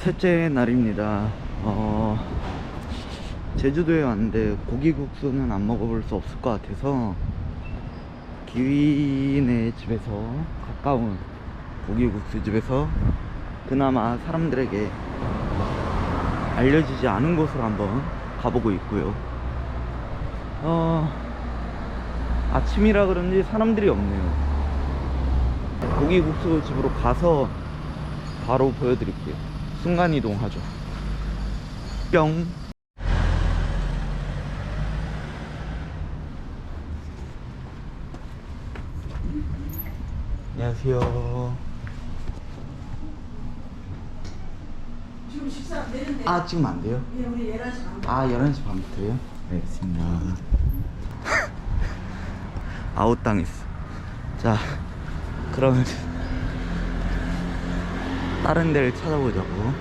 셋째 날입니다. 어, 제주도에 왔는데 고기국수는 안 먹어볼 수 없을 것 같아서 기윈의 집에서 가까운 고기국수 집에서 그나마 사람들에게 알려지지 않은 곳으로 한번 가보고 있고요. 어, 아침이라 그런지 사람들이 없네요. 고기국수 집으로 가서 바로 보여드릴게요. 순간이동 하죠. 뿅. 안녕하세요. 지금 식사 안 되는데. 아, 지금 안 돼요? 예, 우리 11시 반. 아, 11시 반부터요? 알겠습니다. 아웃당했어. 자, 그러면 다른 데를 찾아보자고.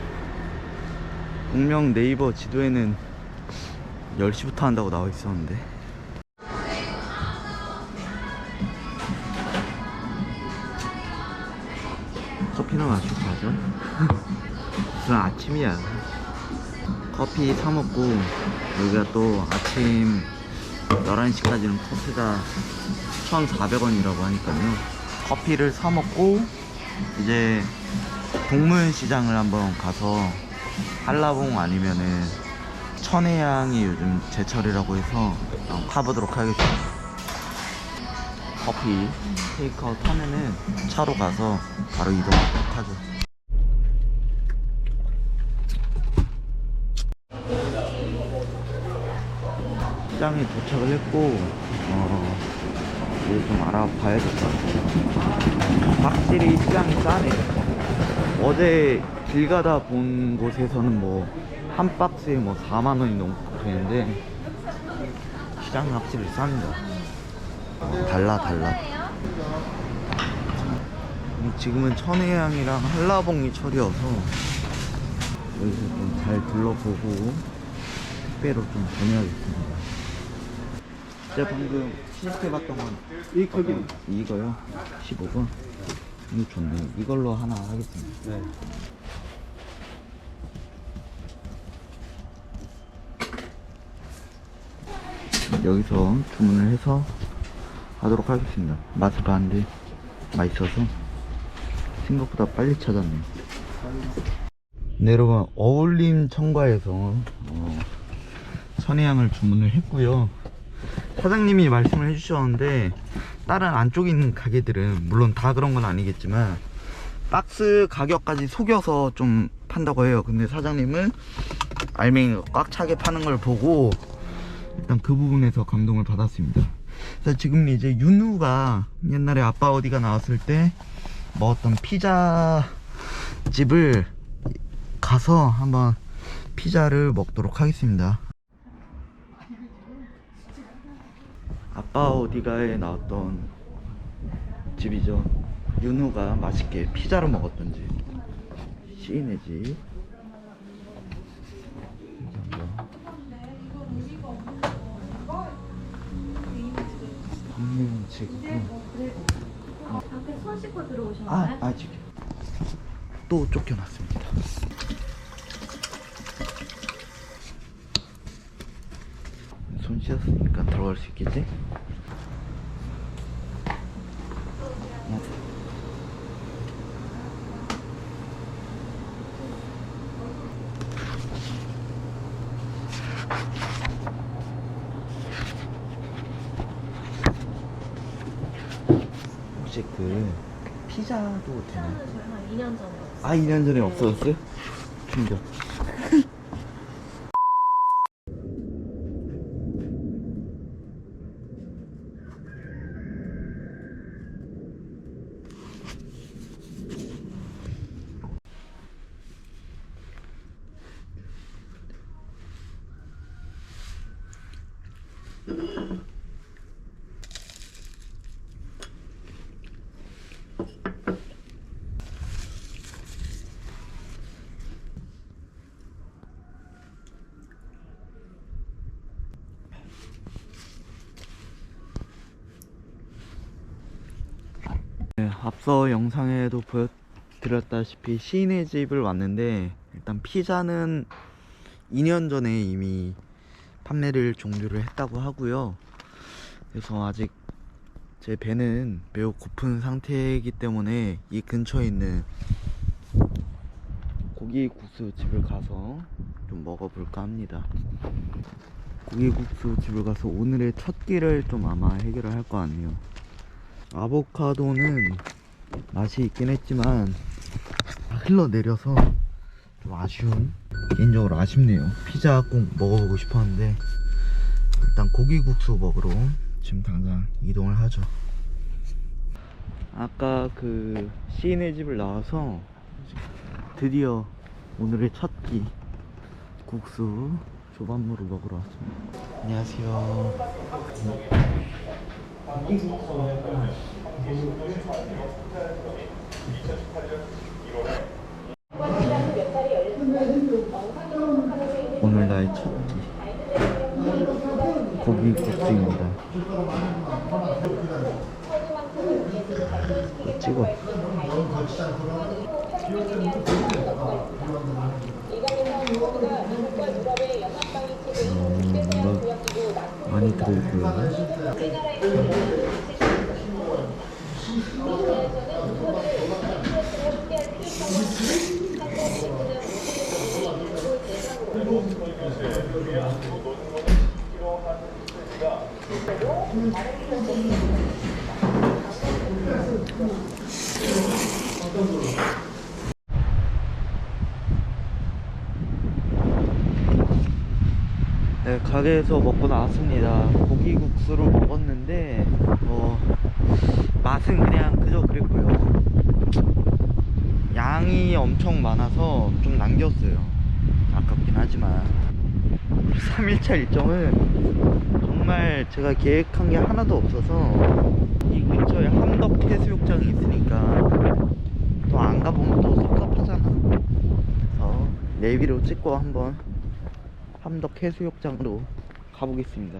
분명 네이버 지도에는 10시부터 한다고 나와 있었는데. 커피나 마시고 가죠. 무슨 아침이야. 커피 사 먹고 여기가 또 아침 11시까지는 커피가 1,400원이라고 하니까요. 커피를 사 먹고 이제 동문시장을 한번 가서 한라봉 아니면은 천혜향이 요즘 제철이라고 해서 한번 가보도록 하겠습니다. 커피 테이크아웃 하면은 차로 가서 바로 이동하도록 하죠. 시장에 도착을 했고 어 이제 좀 알아봐야 될 것 같아요 확실히 시장이 싸네 어제 길 가다 본 곳에서는 뭐 한 박스에 뭐 4만 원이 넘고 그랬는데 시장은 확실히 쌉니다 어, 달라 달라 음, 지금은 천혜향이랑 한라봉이 철이어서 여기서 좀 잘 둘러보고 택배로 좀 보내야겠습니다. 제가 방금 시식해봤던 건 이, 거기 이거요? 15번? 이거 좋네. 이걸로 하나 하겠습니다. 네. 여기서 주문을 해서 하도록 하겠습니다. 맛을 봤는데 맛있어서 생각보다 빨리 찾았네요. 네, 여러분 어울림 청과에서 어, 선혜향을 주문을 했고요. 사장님이 말씀을 해주셨는데 다른 안쪽에 있는 가게들은 물론 다 그런 건 아니겠지만 박스 가격까지 속여서 좀 판다고 해요. 근데 사장님은 알맹이가 꽉 차게 파는 걸 보고 일단 그 부분에서 감동을 받았습니다. 그래서 지금 이제 윤우가 옛날에 아빠 어디가 나왔을 때 먹었던 피자 집을 가서 한번 피자를 먹도록 하겠습니다. 아빠 어디가에 나왔던 집이죠. 윤우가 맛있게 피자를 먹었던 집. 시인의 집. 밖에 손 씻고 들어오셨나요? 아, 아직. 또 쫓겨났습니다. 손 씻었으니까 들어갈 수 있겠지? 어. 혹시 그 피자도 되나요? 피자는 저희 한 2년 전에 왔어요. 아 2년 전에 없어졌어요? 충격 네, 앞서 영상에도 보여드렸다시피 시인의 집을 왔는데 일단 피자는 2년 전에 이미 판매를 종료를 했다고 하고요. 그래서 아직 제 배는 매우 고픈 상태이기 때문에 이 근처에 있는 고기국수 집을 가서 좀 먹어볼까 합니다. 고기국수 집을 가서 오늘의 첫 끼를 좀 아마 해결을 할 것 같네요. 아보카도는 맛이 있긴 했지만 다 흘러내려서 좀 아쉬운 개인적으로 아쉽네요. 피자 꼭 먹어보고 싶었는데 일단 고기국수 먹으러 지금 당장 이동을 하죠. 아까 그 시인의 집을 나와서 드디어 오늘의 첫 끼 국수 조밥무를 먹으러 왔습니다. 안녕하세요. 오 나의 첫 끼. 고기 국수입니다. 찍어. 음, 많이 들어있고요. 네, 가게에서 먹고 나왔습니다. 고기 국수를 먹었는데, 어, 맛은 그냥 그저 그랬고요. 양이 엄청 많아서 좀 남겼어요. 아깝긴 하지만. 3일차 일정은 정말 제가 계획한 게 하나도 없어서 이 근처에 함덕 해수욕장이 있으니까 또 안 가보면 또 섭섭하잖아. 그래서 내비로 찍고 한번 함덕 해수욕장으로 가보겠습니다.